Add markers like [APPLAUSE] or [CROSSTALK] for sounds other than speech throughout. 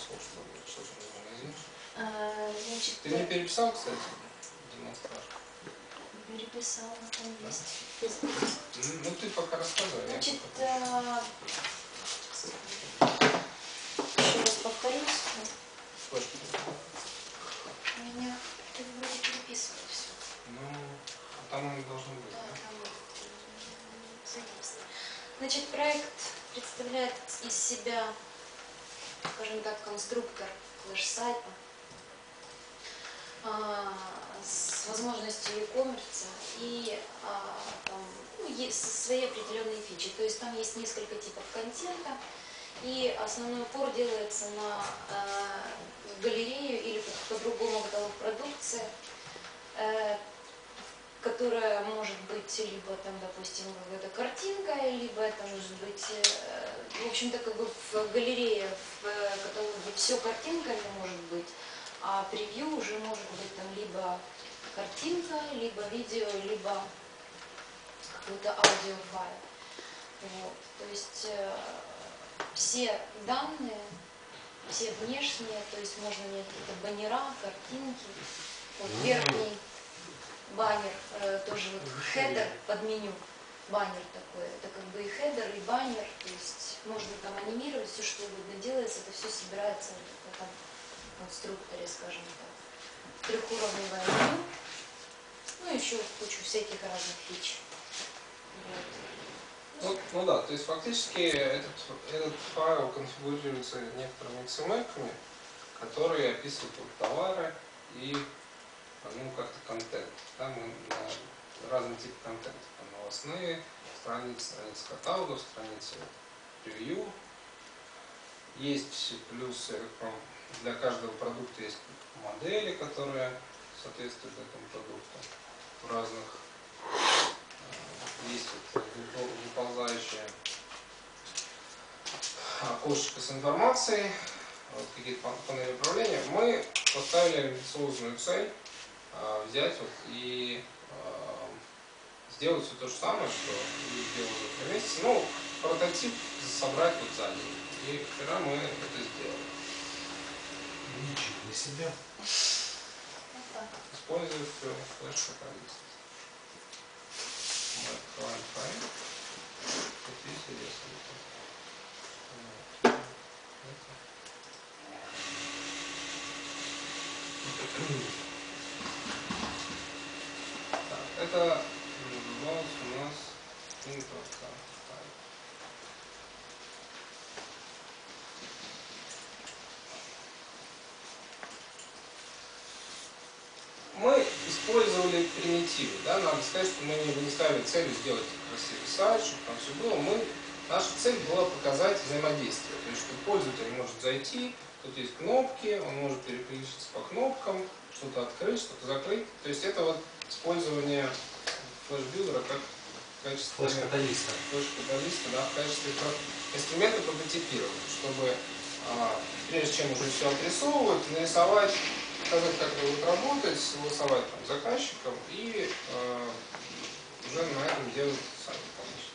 пошел, что что же магазин? А, Значит, Ты мне переписал, кстати, демонстраж? переписала, там есть. М, Ну, ты пока рассказывай. я Значит, а, еще раз повторюсь, у меня ты вроде переписывал все. Ну, а там он должен быть, Да, да? там. Значит, проект представляет из себя, скажем так, конструктор флеш-сайта а, с возможностью e-commerce и а, там, ну, свои определенные фичи. То есть там есть несколько типов контента, и основной упор делается на а, галерею или по- по-другому каталог продукции, э, которая может быть либо там, допустим, какая-то картинка, либо это может быть, э, в общем-то, как бы в галерее, в э, все картинками может быть, а превью уже может быть там либо картинка, либо видео, либо какой-то аудиофайл. Вот. То есть э, все данные, все внешние, то есть можно иметь какие-то баннера, картинки, вот верхний баннер, э, тоже вот хедер под меню, баннер такой, это как бы и хедер, и баннер, то есть можно там анимировать все, что угодно делается, это все собирается в этом конструкторе, скажем так. Трехуровневое меню, ну еще кучу всяких разных фич. Вот. Ну, ну да, то есть фактически этот, этот файл конфигурируется некоторыми XML, которые описывают товары и ну, как-то контент. Там на разные типы контента. Там новостные страницы, страницы каталогов, страницы превью. Есть плюсы, для каждого продукта есть модели, которые соответствуют этому продукту в разных э, есть вот выпол- выползающее окошечко с информацией, вот какие-то пан- панели управления. Мы поставили амбициозную цель а, взять вот и а, сделать все то же самое, что мы сделали в месяце. Ну, прототип собрать вот за день. И вчера мы это сделали. Ничего для себя. Так. Используя флешку количество. Вот. Вот. Так, это у нас интро файл. Мы использовали примитивы, да, надо сказать, что мы не, ставили целью сделать красивый сайт, чтобы там все было. Мы, наша цель была показать взаимодействие, то есть, что пользователь может зайти, тут есть кнопки, он может переключиться по кнопкам, что-то открыть, что-то закрыть. То есть это вот использование флеш-билдера как качественного Флеш-каталиста. флеш-каталиста, да, в качестве инструмента прототипирования, чтобы а, прежде чем уже все отрисовывать, нарисовать, показать, как это будет работать, согласовать там, заказчиком и а, уже на этом делать сами, конечно.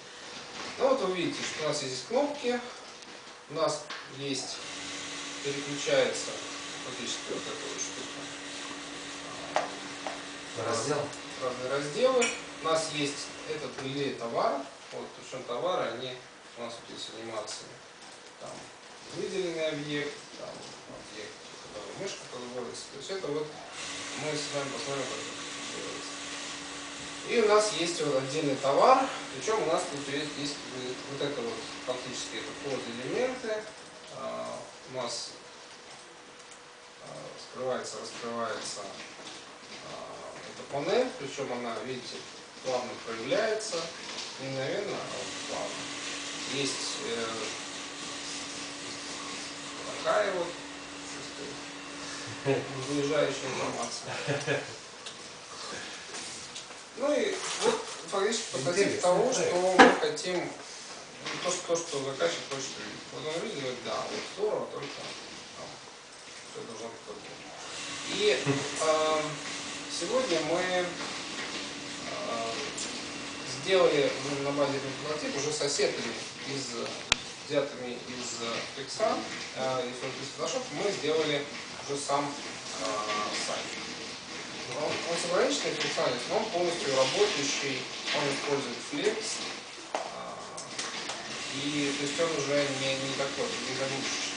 Ну вот вы видите, что у нас есть кнопки, у нас есть, переключается фактически вот эта вот штука. Раздел. разные разделы. У нас есть этот галерея товаров. Вот, причем товары, они у нас вот есть анимации. Там выделенный объект, там объект, который мышка подводится. То есть это вот мы с вами посмотрим, как это делается. И у нас есть вот отдельный товар, причем у нас тут есть, есть вот это вот фактически это под элементы. А, у нас скрывается, раскрывается а, эта панель, причем она, видите, плавно проявляется, не мгновенно, а вот плавно. Есть э, такая вот наближающая информация. [LAUGHS] Ну и вот фактически прототип Интересный того, что мы хотим, ну, то, что, то, что заказчик хочет видеть. Вот он говорит, да, вот здорово, только там, все должно быть по И э, сегодня мы э, сделали ну, на базе этого прототипа уже сосетами из взятыми из э, Флекса, э, из из Photoshop, мы сделали уже сам э, сайт. Он, он с ограниченной функциональностью, но он полностью работающий, он использует Flex, а, и то есть он уже не, не такой, не загрузочный.